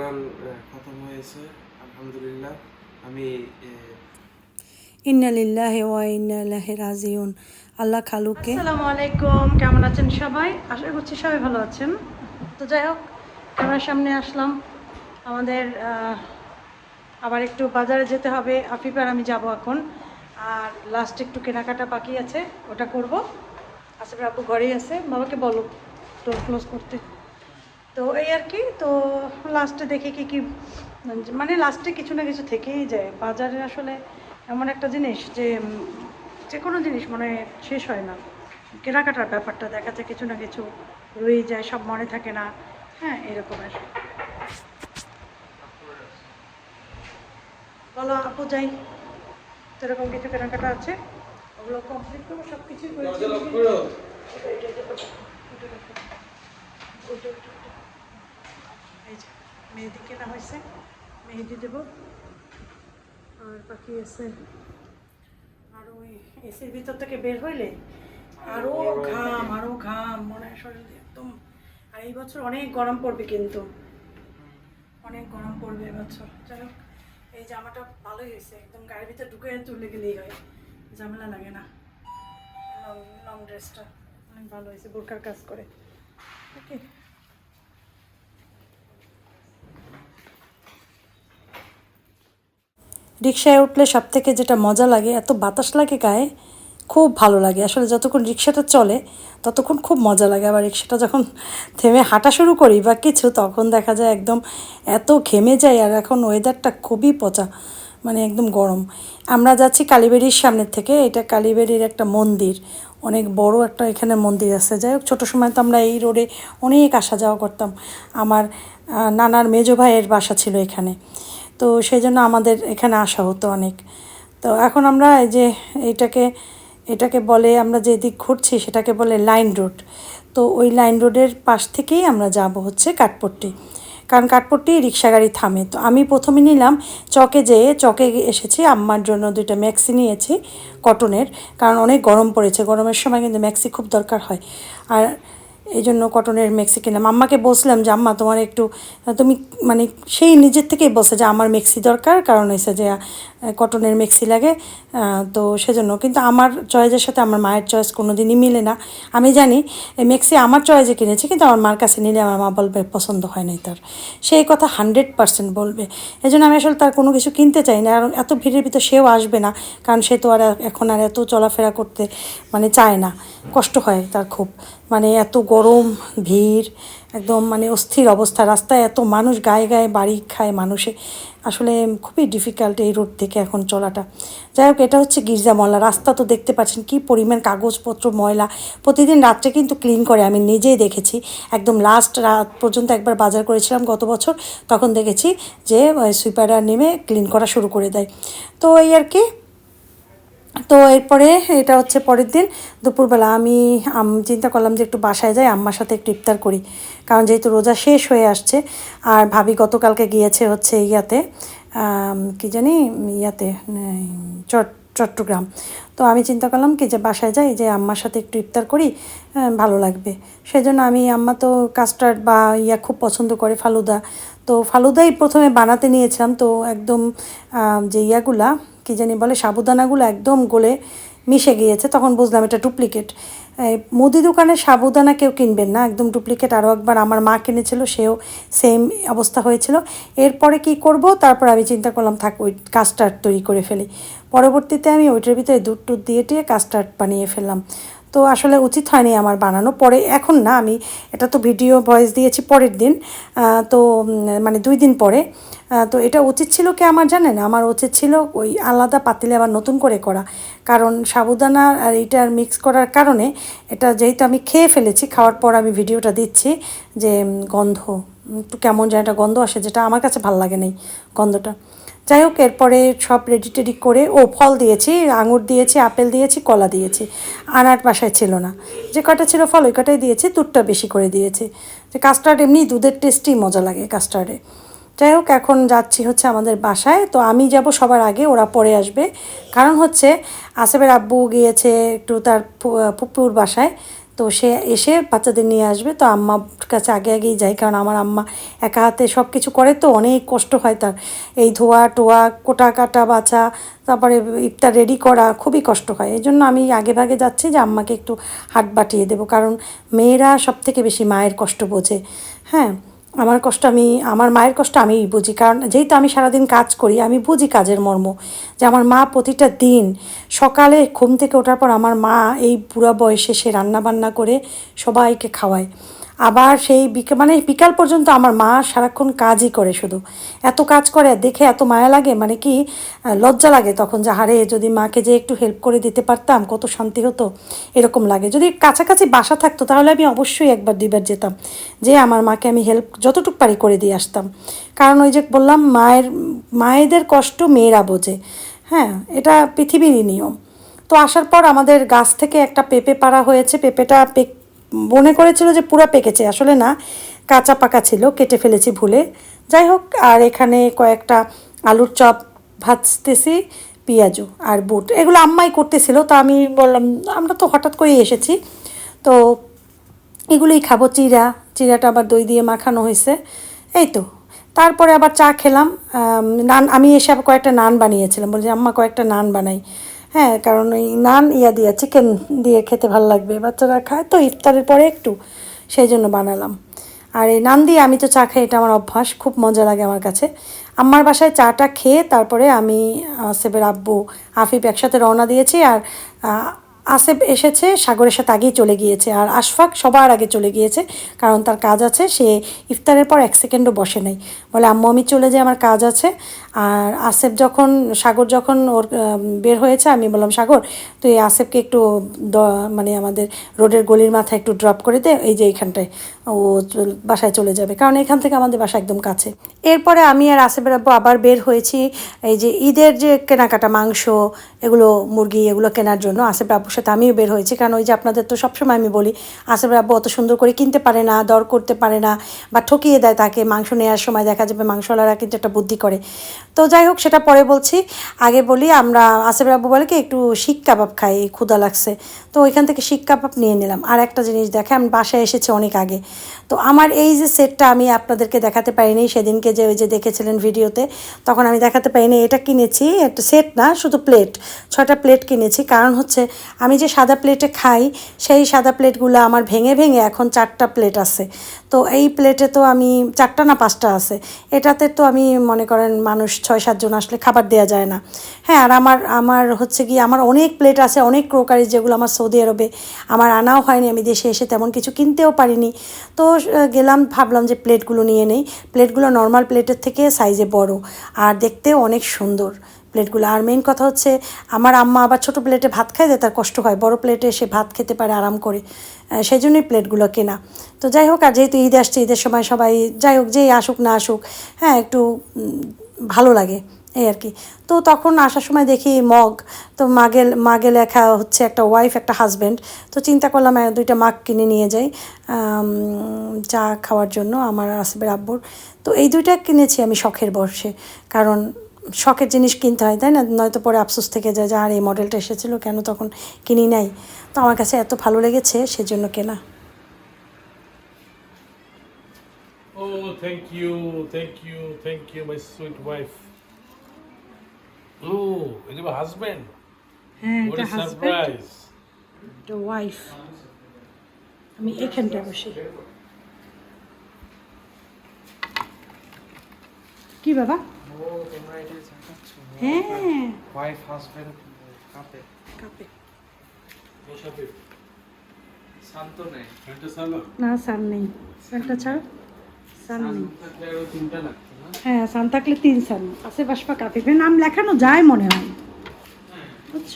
কোরআন খতম হয়েছে আলহামদুলিল্লাহ। আমি ইন্নালিল্লাহ ওয়া রাজিউন। আল্লাহ খালুকে আসসালামু আলাইকুম কেমন আছেন সবাই? আশা করছি সবাই ভালো আছেন। তো যাই হোক ক্যামেরার সামনে আসলাম। আমাদের আহ, আবার একটু বাজারে যেতে হবে। আফিফ আর আমি যাব এখন। আর লাস্ট একটু কেনাকাটা বাকি আছে ওটা করব। আসলে আপু ঘরেই আছে বাবাকে বলো ডোর ক্লোজ করতে। তো এই আর কি তো লাস্টে দেখি কি কি মানে লাস্টে কিছু না কিছু থেকেই যায় বাজারে আসলে এমন একটা জিনিস যে যে কোনো জিনিস মানে শেষ হয় না কেনাকাটার ব্যাপারটা দেখা যায় কিছু না কিছু রয়ে যায় সব মনে থাকে না হ্যাঁ এরকমের বলো আপু যাই তো এরকম কিছু কেনাকাটা আছে ওগুলো কমপ্লিট করব সব কিছুই করেছি মেহেদি কেনা হয়েছে। মেহেদি দেব। আর বাকি আছে আর ওই এসির ভিতর থেকে বের হইলে আরও ঘাম আরও ঘাম মনে হয় শরীর একদম। আর এই বছর অনেক গরম পড়বে কিন্তু। অনেক গরম পড়বে এবছর যাই হোক এই জামাটা ভালোই হয়েছে। একদম গাড়ির ভিতরে ঢুকে তুলে গেলেই হয়। ঝামেলা লাগে না। লং লং ড্রেসটা। অনেক ভালো হয়েছে বোরকার কাজ করে। ওকে রিক্সায় উঠলে সব থেকে যেটা মজা লাগে, এত বাতাস লাগে গায়ে, খুব ভালো লাগে। আসলে যতক্ষণ রিক্সাটা চলে, ততক্ষণ খুব মজা লাগে। আবার রিক্সাটা যখন থেমে হাঁটা শুরু করি বা কিছু, তখন দেখা যায় একদম এত ঘেমে যায় আর এখন ওয়েদারটা খুবই পচা মানে একদম গরম। আমরা যাচ্ছি কালীবাড়ির সামনের থেকে, এটা কালীবাড়ির একটা মন্দির। অনেক বড় একটা এখানে মন্দির আছে। যাই হোক, ছোটো সময় তো আমরা এই রোডে অনেক আসা যাওয়া করতাম। আমার নানার মেজো ভাইয়ের বাসা ছিল এখানে। তো সেই জন্য আমাদের এখানে আসা হতো অনেক। তো এখন আমরা এই যে এইটাকে এটাকে বলে আমরা যে দিক ঘুরছি সেটাকে বলে লাইন রোড। তো ওই লাইন রোডের পাশ থেকেই আমরা যাব হচ্ছে কাঠপট্টি। কারণ কাঠপট্টি রিক্সা গাড়ি থামে। তো আমি প্রথমে নিলাম চকে যেয়ে, চকে এসেছি, আম্মার জন্য দুইটা ম্যাক্সি নিয়েছি, কটনের। কারণ অনেক গরম পড়েছে, গরমের সময় কিন্তু ম্যাক্সি খুব দরকার হয়। আর এই জন্য কটনের মেক্সি কিনলাম আম্মাকে বসলাম যে, আম্মা, তোমার একটু, তুমি মানে সেই নিজের থেকেই বসে যে, আমার মেক্সি দরকার। কারণ হয়েছে যে কটনের মেক্সি লাগে তো সেজন্য। কিন্তু আমার চয়েসের সাথে আমার মায়ের চয়েস কোনো দিনই মিলে না। আমি জানি মেক্সি আমার চয়েসে কিনেছি, কিন্তু আমার মার কাছে নিলে আমার মা বলবে, পছন্দ হয় নাই তার। সেই কথা হান্ড্রেড পার্সেন্ট বলবে। এই জন্য আমি আসলে তার কোনো কিছু কিনতে চাই না, আর এত ভিড়ের ভিতর সেও আসবে না, কারণ সে তো আর এখন আর এত চলাফেরা করতে মানে চায় না। কষ্ট হয় তার খুব। মানে এত গরম, ভিড় একদম মানে অস্থির অবস্থা। রাস্তায় এত মানুষ গায়ে গায়ে বাড়ি খায় মানুষে। আসলে খুবই ডিফিকাল্ট এই রোড থেকে এখন চলাটা। যাই হোক, এটা হচ্ছে গির্জা মহল্লা। রাস্তা তো দেখতে পাচ্ছেন কি পরিমাণ কাগজপত্র, ময়লা। প্রতিদিন রাত্রে কিন্তু ক্লিন করে আমি নিজেই দেখেছি। একদম লাস্ট রাত পর্যন্ত একবার বাজার করেছিলাম গত বছর। তখন দেখেছি যে সুইপাররা নেমে ক্লিন করা শুরু করে দেয়। তো এই আর কি তো এরপরে এটা হচ্ছে পরের দিন, দুপুরবেলা আমি চিন্তা করলাম যে একটু বাসায় যাই, আম্মার সাথে একটু ইফতার করি। কারণ যেহেতু রোজা শেষ হয়ে আসছে, আর ভাবি গতকালকে গিয়েছে হচ্ছে ইয়াতে কি জানি, ইয়াতে চট, চট্টগ্রাম। তো আমি চিন্তা করলাম কি যে বাসায় যাই, যে আম্মার সাথে একটু ইফতার করি ভালো লাগবে। সেই জন্য আমি, আম্মা তো কাস্টার্ড বা ইয়া খুব পছন্দ করে ফালুদা। তো ফালুদাই প্রথমে বানাতে নিয়েছিলাম, তো একদম যে ইয়াগুলা কি জানি বলে, সাবুদানাগুলো একদম গলে মিশে গিয়েছে, তখন বুঝলাম এটা ডুপ্লিকেট। মুদি দোকানে সাবুদানা কেউ কিনবেন না, একদম ডুপ্লিকেট। আরও একবার আমার মা কিনেছিল, সেও সেম অবস্থা হয়েছিল। এরপরে কি করব? তারপর আমি চিন্তা করলাম, থাক, ওই কাস্টার্ড তৈরি করে ফেলি। পরবর্তীতে আমি ওইটার ভিতরে দুধ টুধ দিয়ে টিয়ে কাস্টার্ড বানিয়ে ফেললাম। তো আসলে উচিত হয়নি আমার বানানো। পরে এখন না, আমি এটা তো ভিডিও ভয়েস দিয়েছি পরের দিন তো মানে দুই দিন পরে। তো এটা উচিত ছিল কি আমার জানেন? আমার উচিত ছিল ওই আলাদা পাতিলে আবার নতুন করে করা। কারণ সাবুদানা আর এইটার মিক্স করার কারণে এটা যেহেতু আমি খেয়ে ফেলেছি, খাওয়ার পর আমি ভিডিওটা দিচ্ছি যে গন্ধ একটু কেমন যেন একটা গন্ধ আসে যেটা আমার কাছে ভালো লাগে নেই গন্ধটা। যাই হোক, এরপরে সব রেডি টেডি করে ও ফল দিয়েছি, আঙুর দিয়েছি, আপেল দিয়েছি, কলা দিয়েছি। আনার বাসায় ছিল না। যে কটা ছিল ফল, ওই কটাই দিয়েছি, দুধটা বেশি করে দিয়েছি। যে কাস্টার্ড এমনি দুধের টেস্টই মজা লাগে কাস্টার্ডে যাই হোক, এখন যাচ্ছি হচ্ছে আমাদের বাসায়। তো আমি যাব সবার আগে, ওরা পরে আসবে। কারণ হচ্ছে, আসেফের আব্বু গিয়েছে একটু তার ফুপুর বাসায়। তো সে এসে বাচ্চাদের নিয়ে আসবে। তো আম্মার কাছে আগে আগেই যাই, কারণ আমার আম্মা একা হাতে সব কিছু করে তো, অনেক কষ্ট হয় তার। এই ধোয়া টোয়া, কোটা কাটা বাছা, তারপরে ইফতার রেডি করা খুবই কষ্ট হয়। এই জন্য আমি আগে ভাগে যাচ্ছি যে আম্মাকে একটু হাত বাটিয়ে দেবো, কারণ মেয়েরা সব থেকে বেশি মায়ের কষ্ট বোঝে। হ্যাঁ আমার কষ্ট আমি, আমার মায়ের কষ্ট আমি বুঝি। কারণ যেহেতু আমি সারাদিন কাজ করি, আমি বুঝি কাজের মর্ম। যে আমার মা প্রতিটা দিন সকালে ঘুম থেকে ওঠার পর আমার মা এই বুড়া বয়সে সে রান্না বান্না করে সবাইকে খাওয়ায়। আবার সেই বিকেল মানে বিকাল পর্যন্ত আমার মা সারাক্ষণ কাজই করে শুধু। এত কাজ করে দেখে এত মায়া লাগে মানে কি লজ্জা লাগে তখন যে হারে যদি মাকে যে একটু হেল্প করে দিতে পারতাম, কত শান্তি হতো। এরকম লাগে। যদি কাছাকাছি বাসা থাকতো, তাহলে আমি অবশ্যই একবার, দুইবার যেতাম। যে, আমার মাকে আমি হেল্প যতটুকু পারি করে দিয়ে আসতাম। কারণ ওই যে বললাম, মায়ের, মায়েদের কষ্ট মেয়েরা বোঝে। হ্যাঁ এটা পৃথিবীরই নিয়ম। তো আসার পর আমাদের গাছ থেকে একটা পেঁপে পাড়া হয়েছে। পেঁপেটা মনে করেছিল যে পুরো পেকেছে, আসলে না, কাঁচা পাকা ছিল, কেটে ফেলেছি ভুলে। যাই হোক, আর এখানে কয়েকটা আলুর চপ ভাজতেছি, পেঁয়াজু আর বুট। এগুলো আম্মাই করতেছিল, তো আমি বললাম, আমরা তো হঠাৎ করেই এসেছি। তো এগুলোই খাব, চিরা। চিরাটা আবার দই দিয়ে মাখানো হয়েছে। এই তো। তারপরে আবার চা খেলাম। নান, আমি এসে আবার কয়েকটা নান বানিয়েছিলাম। বলছি, আম্মা কয়েকটা নান বানাই। হ্যাঁ কারণ ওই নান ইয়া দিয়ে চিকেন দিয়ে খেতে ভালো লাগবে? বাচ্চারা খায় তো, ইফতারের পরে একটু, সেই জন্য বানালাম। আর এই নান দিয়ে আমি তো চা খাই, এটা আমার অভ্যাস, খুব মজা লাগে আমার কাছে। আমার বাসায় চাটা খেয়ে তারপরে আমি সেবের আব্বু, আফিফ একসাথে রওনা দিয়েছি, আর আসেফ এসেছে, সাগরের সাথে আগেই চলে গিয়েছে আর আশফাক সবার আগে চলে গিয়েছে কারণ তার কাজ আছে, সে ইফতারের পর এক সেকেন্ডও বসে নাই। বলে, আম্মু, আমি চলে যাই, আমার কাজ আছে। আর আসেফ যখন, সাগর যখন ওর বের হয়েছে, আমি বললাম, সাগর, তুই আসেফকে একটু মানে আমাদের রোডের গলির মাথায় একটু ড্রপ করে দে, এই যে এইখানটায় ও বাসায় চলে যাবে। কারণ এখান থেকে আমাদের বাসা একদম কাছে। এরপরে আমি আর আসেফের আব্বু আবার বের হয়েছি, এই যে ঈদের যে কেনাকাটা মাংস, এগুলো মুরগি, এগুলো কেনার জন্য আসেফের আব্বুর সাথে আমিও বের হয়েছি। কারণ ওই যে আপনাদের তো সবসময় আমি বলি, আসেফের আব্বু অত সুন্দর করে কিনতে পারে না, দর করতে পারে না বা ঠকিয়ে দেয় তাকে মাংস নেওয়ার সময়। দেখা যাবে মাংসওয়ালারা কিন্তু একটা বুদ্ধি করে। তো যাই হোক, সেটা পরে বলছি। আগে বলি, আমরা আসেফের আব্বু বলে কি, একটু শিক কাবাব খাই ক্ষুদা লাগছে। তো ওইখান থেকে শিক কাবাব নিয়ে নিলাম। আর একটা জিনিস দেখে আমি বাসায় এসেছি অনেক আগে। তো আমার এই যে সেটটা আমি আপনাদেরকে দেখাতে পারিনি, সেদিনকে যে ওই যে দেখেছিলেন ভিডিওতে, তখন আমি দেখাতে পারিনি। এটা কিনেছি, একটা সেট না, শুধু প্লেট, ছয়টা প্লেট কিনেছি। কারণ হচ্ছে আমি যে সাদা প্লেটে খাই, সেই সাদা প্লেটগুলো আমার ভেঙে ভেঙে এখন চারটা প্লেট আছে। তো এই প্লেটে তো আমি চারটা না পাঁচটা আছে। এটাতে তো আমি মনে করেন মানুষ ছয় সাতজন আসলে খাবার দেওয়া যায় না। হ্যাঁ আর আমার আমার হচ্ছে কি, আমার অনেক প্লেট আছে, অনেক ক্রোকারি যেগুলো আমার সৌদি আরবে আমার আনাও হয়নি, আমি দেশে এসে তেমন কিছু কিনতেও পারিনি। তো গেলাম, ভাবলাম যে প্লেটগুলো নিয়ে নেই। প্লেটগুলো নর্মাল প্লেটের থেকে সাইজে বড়, আর দেখতেও অনেক সুন্দর। প্লেটগুলো আর মেইন কথা হচ্ছে, আমার আম্মা আবার ছোটো প্লেটে ভাত খায় যে তার কষ্ট হয়। বড় প্লেটে সে ভাত খেতে পারে, আরাম করে। সেই জন্যই প্লেটগুলো কেনা। তো যাই হোক, আর যেহেতু ঈদ আসছে, ঈদের সময় সবাই যাই হোক, যেই আসুক না আসুক হ্যাঁ একটু ভালো লাগে, এই আর কি। তো তখন আসার সময় দেখি মগ, তো মাগে মাগে লেখা হচ্ছে একটা ওয়াইফ একটা হাজব্যান্ড তো চিন্তা করলাম দুইটা মাগ কিনে নিয়ে যাই চা খাওয়ার জন্য আমার আসবে আব্বুর। তো এই দুইটা কিনেছি আমি শখের বর্ষে কারণ শখের জিনিস কিনতে হয় তাই না? নয়তো পরে আফসোস থেকে যায় যে আর এই মডেলটা এসেছিল কেন তখন কিনি নাই? তো আমার কাছে এত ভালো লেগেছে সেজন্য কেনা। Oh, thank you, thank you, thank you, my sweet wife. Oh, is it my husband? হ্যাঁ What এটা a হাজব্যান্ড surprise. এটা ওয়াইফ আমি এখানটায় বসি। কি বাবা? হ্যাঁ ওয়াইফ হাজবেন্ড কাপে কাপে শান্ত নেই Enter salad. না সান নেই সানটা ছাড় সান নেই থাকলে আরও তিনটা লাগতো না? হ্যাঁ সান থাকলে তিন সান আশেপাশ বা কাফিফের নাম লেখানো যায় মনে হয়। বুঝছ?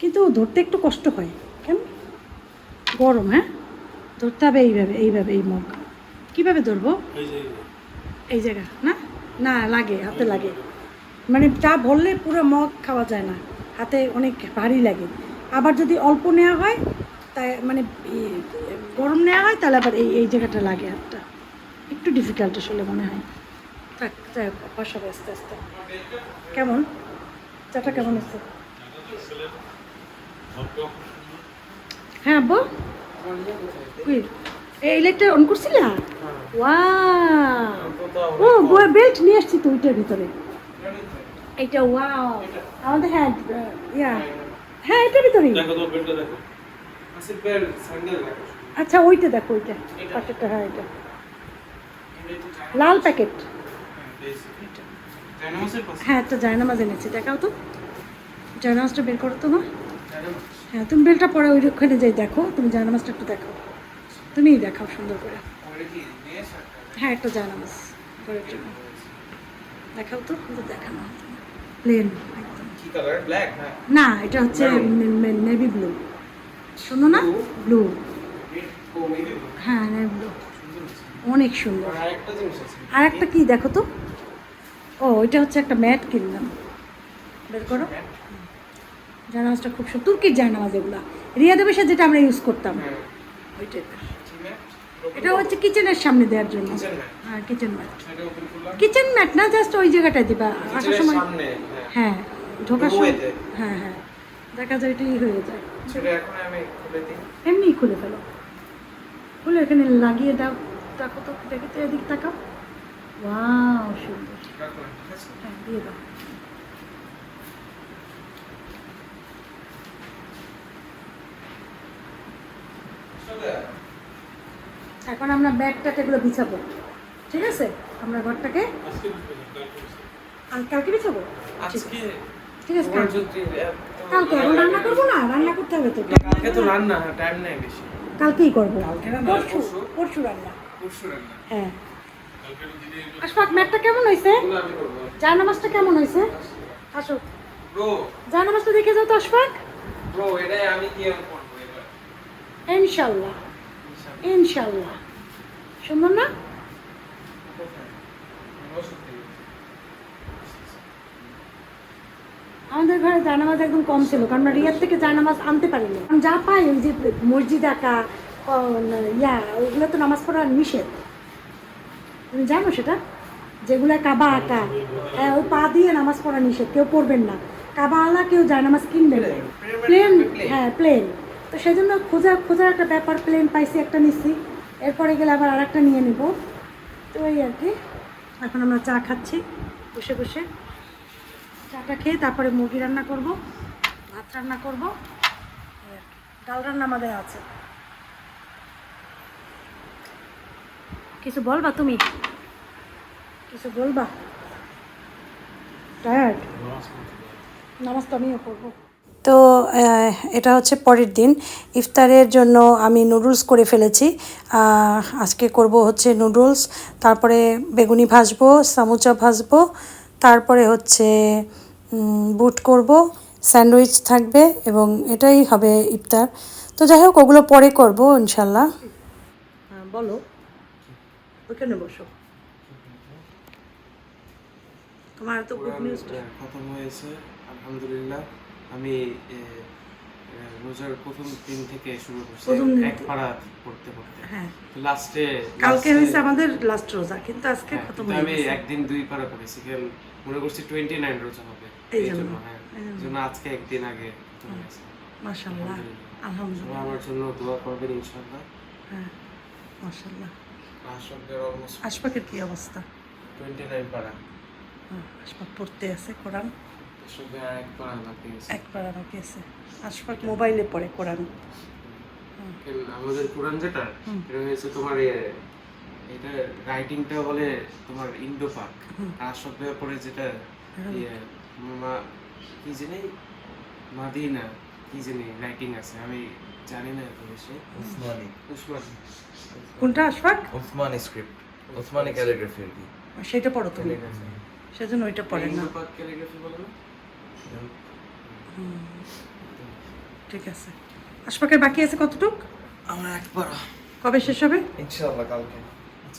কিন্তু ধরতে একটু কষ্ট হয়। কেন? গরম হ্যাঁ? ধরতে হবে এইভাবে এইভাবে এই মগ। কীভাবে ধরবো? এই জায়গা না? না লাগে হাতে লাগে। মানে চা ভরলে পুরো মগ খাওয়া যায় না হাতে অনেক ভারী লাগে। আবার যদি অল্প নেওয়া হয় তাই মানে গরম নেওয়া হয় তাহলে আবার এই এই জায়গাটা লাগে হাতটা। একটু ডিফিকাল্ট আসলে মনে হয়। থাক যাই হোক অভ্যাস হবে আস্তে আস্তে। কেমন? চাটা কেমন আছে হ্যাঁ আব্বু। এই লাইটটা অন করছিলা? হ্যাঁ। ওয়া তো তো ও অনেক বই বেল্ট নিয়ে আসছি তো ওইটার ভিতরে। এইটা ওয়াও আমাদের হ্যাঁ ইয়া। হ্যাঁ এটার ভিতরেই। আচ্ছা ওইটা দেখো ওইটা। এটা? হ্যাঁ এটা। লাল প্যাকেট হ্যাঁ? হ্যাঁ একটা জায়নামাজ এনেছি দেখাও তো। জায়নামাজটা বের করো তো মা। হ্যাঁ তুমি বেলটা পরে ওই ওখানে যাই দেখো। তুমি জায়নামাজটা একটু দেখো তুমিই দেখাও সুন্দর করে? হ্যাঁ একটা জায়নামাজ করার জন্য দেখাও তো কিন্তু দেখানো প্লেন একদম। কি কালার ব্ল্যাক হ্যাঁ। না এটা হচ্ছে নেভি ব্লু শোনো না? ব্লু। হ্যাঁ নেভি ব্লু অনেক সুন্দর। আর আরেকটা জিনিস আছে। আর একটা কি দেখো তো। ও ওইটা হচ্ছে একটা ম্যাট কিনলাম। বের করো। জানামাজটা খুব সুন্দর। তুর্কির জানামাজ এগুলা। রিয়া দেবেশে যেটা আমরা ইউজ করতাম। হ্যাঁ। ওই টাইপের কি ম্যাট? এটা হচ্ছে কিচেনের সামনে দেওয়ার জন্য। হ্যাঁ কিচেন ম্যাট। কিচেন ম্যাট না জাস্ট ওই জায়গাটায় দিবা। আসার সময় হ্যাঁ। হ্যাঁ ঢোকার সময় হ্যাঁ হ্যাঁ। দেখা যায় এটাই হয়ে যায়। আমি খুলে ফেলো। খুলে এখানে লাগিয়ে দাও। দেখো তো দেখে তো এদিক তাকাও। ওয়াও সুন্দর? হ্যাঁ দিয়ে দাও। সোজা। এখন আমরা ব্যাগটাকে এগুলো বিছাবো। ঠিক আছে? আমরা ঘরটাকে কালকে বিছাবো? ঠিক আছে কালকে। এখন রান্না করব না? রান্না করতে হবে তো। কালকে তো রান্না টাইম নেই বেশি। কালকেই করব। পরশু পরশু? রান্না। পরশু রান্না। হ্যাঁ। আশফাক ম্যাটটা কেমন হয়েছে জায়নামাজটা কেমন হয়েছে আসো। জায়নামাজটা দেখে যাও তো আশফাক। ইনশাল্লাহ। ইনশাল্লাহ সুন্দর না। আমাদের ঘরে জায়নামাজ একদম কম ছিল কারণ আমরা রিয়ার থেকে জায়নামাজ আনতে পারিনি। কারণ যা পাই ওই যে মসজিদ আঁকা ইয়া ওইগুলো তো নামাজ পড়া নিষেধ। তুমি জানো সেটা? যেগুলো কাবা আঁকা হ্যাঁ ওই পা দিয়ে নামাজ পড়া নিষেধ কেউ পড়বেন না। কাবা আলা কেউ জায়নামাজ কিনবেন না। প্লেন হ্যাঁ প্লেন তো সেই জন্য খোঁজা, খোঁজার একটা ব্যাপার প্লেন পাইছি, একটা নিচ্ছি এরপরে গেলে আবার আর একটা নিয়ে নিব। তো এই আর কি। এখন আমরা চা খাচ্ছি, বসে বসে। চাটা খেয়ে তারপরে মুরগি রান্না করব, ভাত রান্না করব। ডাল রান্না আমাদের আছে। কিছু বলবা তুমি? কিছু বলবা? টায়ার্ড নামাজ তো আমিও পড়ব। তো এটা হচ্ছে পরের দিন। ইফতারের জন্য আমি নুডলস করে ফেলেছি। আজকে করব হচ্ছে নুডলস তারপরে বেগুনি ভাজবো সামুচা ভাজবো তারপরে হচ্ছে বুট করব স্যান্ডউইচ থাকবে এবং এটাই হবে ইফতার। তো যাই হোক ওগুলো পরে করব ইনশাল্লাহ হ্যাঁ বলো। ওখানে বসো। তোমার তো গুড কোরআন, নিউজটা খতম হয়েছে আলহামদুলিল্লাহ। আমি রোজার প্রথম দিন থেকে শুরু করছি এক পাড়া পড়তে পড়তে। হ্যাঁ। লাস্টে কালকে হয়েছে আমাদের লাস্ট রোজা কিন্তু আজকে খতম হয়ে আমি একদিন দুই পাড়া কাল মনে করছি টোয়েন্টি নাইন রোজা হবে। এই এই জন্য, জন্য হ্যাঁ। এই জন্য। আজকে একদিন আগে খতম আলহামদুলিল্লাহ। আমার জন্য দোয়া করবেন ইনশাল্লাহ হ্যাঁ মাশাল্লাহ অলমোস্ট আশপাকের কি অবস্থা? টোয়েন্টি নাইন পাড়া। হ্যাঁ, আশপাক পড়তে আছে কোরআন। এক পাড়া বাকি আছে। মোবাইলে পড়ে কোরআন আমাদের কোরআন যেটা এটা হয়েছে তোমার এটা রাইটিংটা বলে তোমার পাক সব পরে যেটা ইয়ে মা কি জানি? মাদিনা কি জানি রাইটিং আছে আমি জানি না এত বেশি। ওসমানী। উসমান কোনটা আশফাক? ওসমানী স্ক্রিপ্ট ওসমানী ক্যালিগ্রাফি আর কি। সেটা পড়ো তুমি। সেজন্য ওইটা পড়ে না। ক্যালিগ্রাফি বলে না? ঠিক আছে। আশপাকের বাকি আছে কতটুক? আমরা একবার কবে শেষ হবে? ইনশাআল্লাহ কালকে।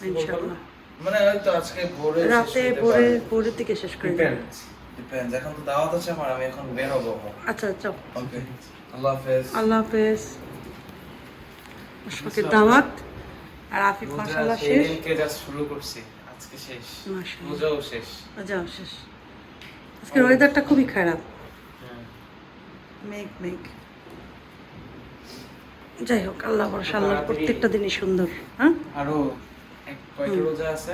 ইনশাআল্লাহ। মানে হয়তো আজকে ভোরে রাতে ভোরে ভোরের দিকে শেষ করে ডিপেন্ডস এখন তো দাওয়াত আছে আমার আমি এখন বের হব আচ্ছা আচ্ছা। ওকে আল্লাহ হাফেজ। আল্লাহ হাফেজ। আশফাকের দাওয়াত। আর আফিফ সেই শেষ? শুরু করছি। আজকে শেষ। মাশাআল্লাহ। শেষ। শেষ। আজকের ওয়েদারটা খুবই খারাপ। মেঘ মেঘ। যাই হোক আল্লাহ ভরসা আল্লাহর প্রত্যেকটা দিনই সুন্দর হ্যাঁ? আরও এক কয়টা রোজা আছে?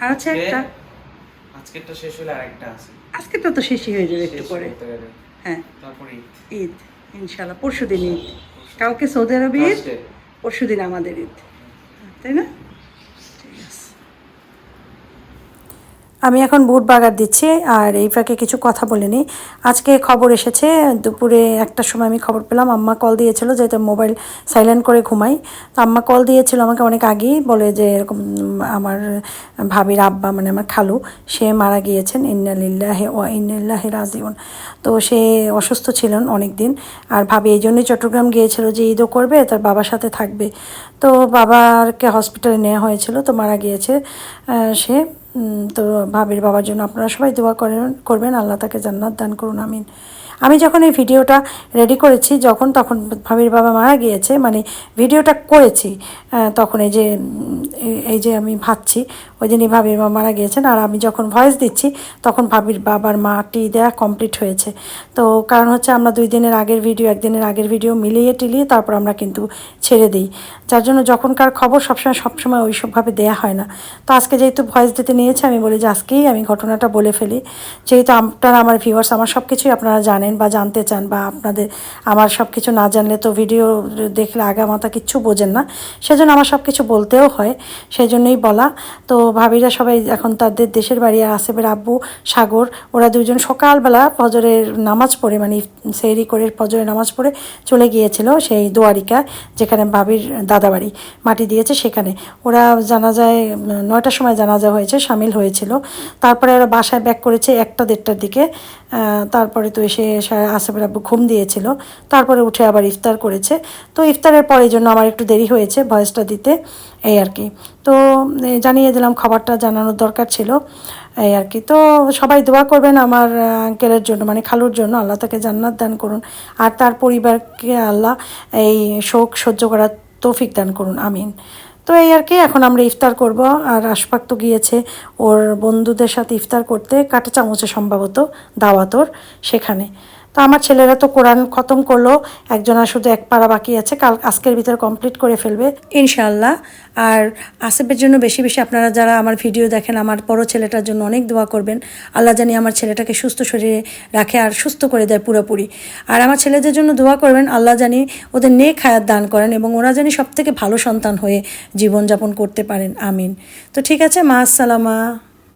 আর আছে একটা। আজকেরটা শেষ হলে আরেকটা আছে। আজকেটা তো শেষই হয়ে যাবে একটু পরে। হ্যাঁ। তারপরে ঈদ। ইনশাল্লাহ পরশু দিন ঈদ। কালকে সৌদি আরবে ঈদ। পরশু দিন আমাদের ঈদ। তাই না ঠিক আছে আমি এখন বুট বাগার দিচ্ছি আর এই ফাঁকে কিছু কথা বলিনি। আজকে খবর এসেছে, দুপুরে একটার সময় আমি খবর পেলাম, আম্মা কল দিয়েছিল যেহেতু মোবাইল সাইলেন্ট করে ঘুমাই। তো আম্মা কল দিয়েছিল আমাকে অনেক আগেই, বলে যে এরকম আমার ভাবির আব্বা মানে আমার খালু, সে মারা গিয়েছেন ইন্নালিল্লাহে ও ইন্নাল্লাহে রাজিউন। তো সে অসুস্থ ছিলেন অনেক দিন আর ভাবি এই জন্যই চট্টগ্রাম গিয়েছিল যে ঈদও করবে, তার বাবার সাথে থাকবে। তো বাবাকে হসপিটালে নেওয়া হয়েছিল, তো মারা গিয়েছে সে। তো ভাবির বাবার জন্য আপনারা সবাই দোয়া করেন, করবেন। আল্লাহ তাকে জান্নাত দান করুন, আমিন। আমি যখন এই ভিডিওটা রেডি করেছি, যখন তখন ভাবির বাবা মারা গিয়েছে মানে ভিডিওটা করেছি তখন এই যে এই- যে আমি ভাবছি, ওই দিনই ভাবির মা মারা গিয়েছেন, আর আমি যখন ভয়েস দিচ্ছি, তখন ভাবির বাবার মাটি দেওয়া কমপ্লিট হয়েছে। তো কারণ হচ্ছে আমরা দুই দিনের আগের ভিডিও একদিনের আগের ভিডিও মিলিয়ে টিলিয়ে তারপর আমরা কিন্তু ছেড়ে দিই। যার জন্য যখনকার খবর সবসময় সবসময় ওইসবভাবে দেয়া হয় না। তো আজকে যেহেতু ভয়েস দিতে নিয়েছে, আমি বলি যে আজকেই আমি ঘটনাটা বলে ফেলি। যেহেতু আপনারা, আমার ভিউয়ার্স আমার সব কিছুই আপনারা জানেন। বা জানতে চান বা আপনাদের আমার সব কিছু না জানলে তো ভিডিও দেখলে আগামাতা কিচ্ছু বোঝেন না। সেজন্য আমার সব কিছু বলতেও হয় সেই জন্যই বলা। তো ভাবিরা সবাই এখন তাদের দেশের বাড়ি আর আসেবের আব্বু, সাগর, ওরা দুজন সকালবেলা ফজরের নামাজ পড়ে মানে সেরি করে ফজরের নামাজ পড়ে চলে গিয়েছিল সেই দুয়ারিকা, যেখানে ভাবির দাদাবাড়ি, মাটি দিয়েছে সেখানে। ওরা জানা যায় নয়টার সময় জানাজা হয়েছে, সামিল হয়েছিল। তারপরে ওরা বাসায় ব্যাক করেছে একটা দেড়টার দিকে। তারপরে তো এসে আসেফের আব্বু ঘুম দিয়েছিল। তারপরে উঠে আবার ইফতার করেছে। তো ইফতারের পরে জন্য আমার একটু দেরি হয়েছে ভয়েসটা দিতে, এই আর কি। তো জানিয়ে দিলাম, খাবারটা জানানোর দরকার ছিল, এই আর কি। তো সবাই দোয়া করবেন আমার আঙ্কেলের জন্য মানে খালুর জন্য, আল্লাহ তাকে জান্নাত দান করুন। আর তার পরিবারকে আল্লাহ এই শোক সহ্য করার তৌফিক দান করুন, আমিন। তো এই আর কি, এখন আমরা ইফতার করব। আর আশফাক তো গিয়েছে ওর বন্ধুদের সাথে ইফতার করতে, কাটা চামচে সম্ভবত দাওয়াতর সেখানে। তো আমার ছেলেরা তো কোরআন খতম করল, একজনা শুধু এক পাড়া বাকি আছে, কাল আজকের ভিতরে কমপ্লিট করে ফেলবে। ইনশাল্লাহ আর আসিফের জন্য বেশি বেশি আপনারা যারা আমার ভিডিও দেখেন, আমার বড় ছেলেটার জন্য অনেক দোয়া করবেন। আল্লাহ জানি আমার ছেলেটাকে সুস্থ শরীরে রাখে আর সুস্থ করে দেয় পুরোপুরি। আর আমার ছেলেদের জন্য দোয়া করবেন, আল্লাহ জানি ওদের নেক হায়াত দান করেন এবং ওরা জানি সব থেকে ভালো সন্তান হয়ে জীবনযাপন করতে পারেন। আমিন। তো ঠিক আছে, মা, আসসালামা।